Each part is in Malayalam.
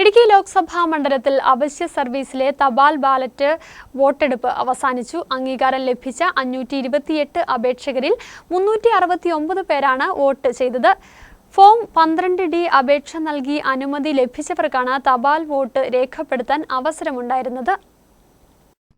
ഇടുക്കി ലോക്സഭാ മണ്ഡലത്തിൽ അവശ്യ സർവീസിലെ തപാൽ ബാലറ്റ് വോട്ടെടുപ്പ് അവസാനിച്ചു. അംഗീകാരം ലഭിച്ച അഞ്ഞൂറ്റി ഇരുപത്തിയെട്ട് അപേക്ഷകരിൽ മുന്നൂറ്റി അറുപത്തി ഒമ്പത് പേരാണ് വോട്ട് ചെയ്തത്. ഫോം പന്ത്രണ്ട് ഡി അപേക്ഷ നൽകി അനുമതി ലഭിച്ചവർക്കാണ് തപാൽ വോട്ട് രേഖപ്പെടുത്താൻ അവസരമുണ്ടായിരുന്നത്.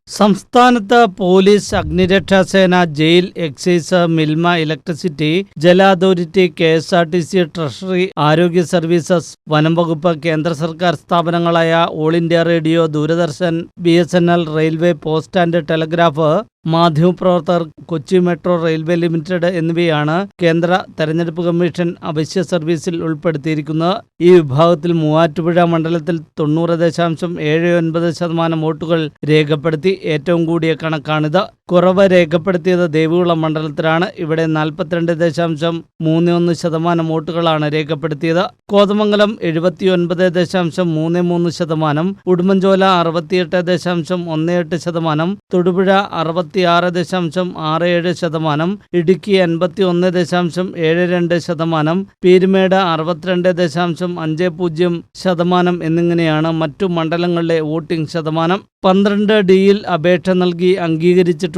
സംസ്ഥാനത്ത് പോലീസ് അഗ്നിരക്ഷാ സേന ജയിൽ എക്സൈസ് മിൽമ ഇലക്ട്രിസിറ്റി ജല authority K S R T C treasury ആരോഗ്യ സർവീസസ് വനം വകുപ്പ് കേന്ദ്ര സർക്കാർ സ്ഥാപനങ്ങളായ all India radio Doordarshan B S railway post and telegraph മാധ്യമപ്രവർത്തകർ കൊച്ചി മെട്രോ റെയിൽവേ ലിമിറ്റഡ് എന്നിവയാണ് കേന്ദ്ര തെരഞ്ഞെടുപ്പ് കമ്മീഷൻ അവശ്യ സർവീസിൽ ഉൾപ്പെടുത്തിയിരിക്കുന്നത്. ഈ വിഭാഗത്തിൽ മൂവാറ്റുപുഴ മണ്ഡലത്തിൽ തൊണ്ണൂറ് ദശാംശം ഏഴ് ഒൻപത് ശതമാനം വോട്ടുകൾ രേഖപ്പെടുത്തി ഏറ്റവും കൂടിയ കണക്കാണിത്. കുറവ് രേഖപ്പെടുത്തിയത് ദേവികുളം മണ്ഡലത്തിലാണ്. ഇവിടെ നാൽപ്പത്തിരണ്ട് ദശാംശം മൂന്ന് ഒന്ന് ശതമാനം വോട്ടുകളാണ് രേഖപ്പെടുത്തിയത്. കോതമംഗലം എഴുപത്തിയൊൻപത് ദശാംശം മൂന്ന് മൂന്ന് ശതമാനം ഉടുമ്പൻചോല അറുപത്തിയെട്ട് ദശാംശം ഒന്ന് എട്ട് ശതമാനം തൊടുപുഴ അറുപത്തിയാറ് ദശാംശം ആറ് ഏഴ് ശതമാനം ഇടുക്കി അൻപത്തി ഒന്ന് ദശാംശം ഏഴ് രണ്ട് ശതമാനം പീരുമേട് അറുപത്തിരണ്ട് ദശാംശം അഞ്ച് പൂജ്യം ശതമാനം എന്നിങ്ങനെയാണ് മറ്റു മണ്ഡലങ്ങളിലെ വോട്ടിംഗ് ശതമാനം. പന്ത്രണ്ട് ഡിയിൽ അപേക്ഷ നൽകി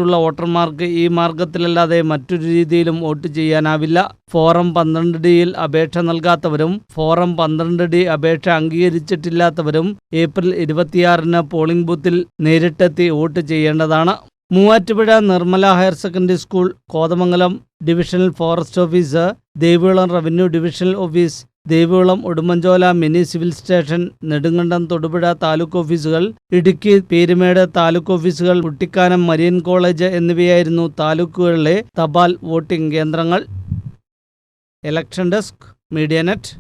അംഗീകരിച്ചിട്ടുള്ള വോട്ടർമാർക്ക് ഈ മാർഗത്തിലല്ലാതെ മറ്റൊരു രീതിയിലും വോട്ട് ചെയ്യാനാവില്ല. ഫോറം പന്ത്രണ്ട് ഡിയിൽ അപേക്ഷ നൽകാത്തവരും ഫോറം പന്ത്രണ്ട് ഡി അപേക്ഷ അംഗീകരിച്ചിട്ടില്ലാത്തവരും ഏപ്രിൽ ഇരുപത്തിയാറിന് പോളിംഗ് ബൂത്തിൽ നേരിട്ടെത്തി വോട്ട് ചെയ്യേണ്ടതാണ്. Muvattupuzha Nirmala higher secondary school Kothamangalam divisional forest office Devikulam revenue divisional office Devikulam Udumbanchola mini civil station Nedumkandam Thodupuzha taluk ഓഫീസുകൾ ഇടുക്കി പേരുമേട് താലൂക്ക് ഓഫീസുകൾ കുട്ടിക്കാനം മരിയൻ കോളേജ് എന്നിവയായിരുന്നു താലൂക്കുകളിലെ തപാൽ വോട്ടിംഗ് കേന്ദ്രങ്ങൾ. Election desk media net.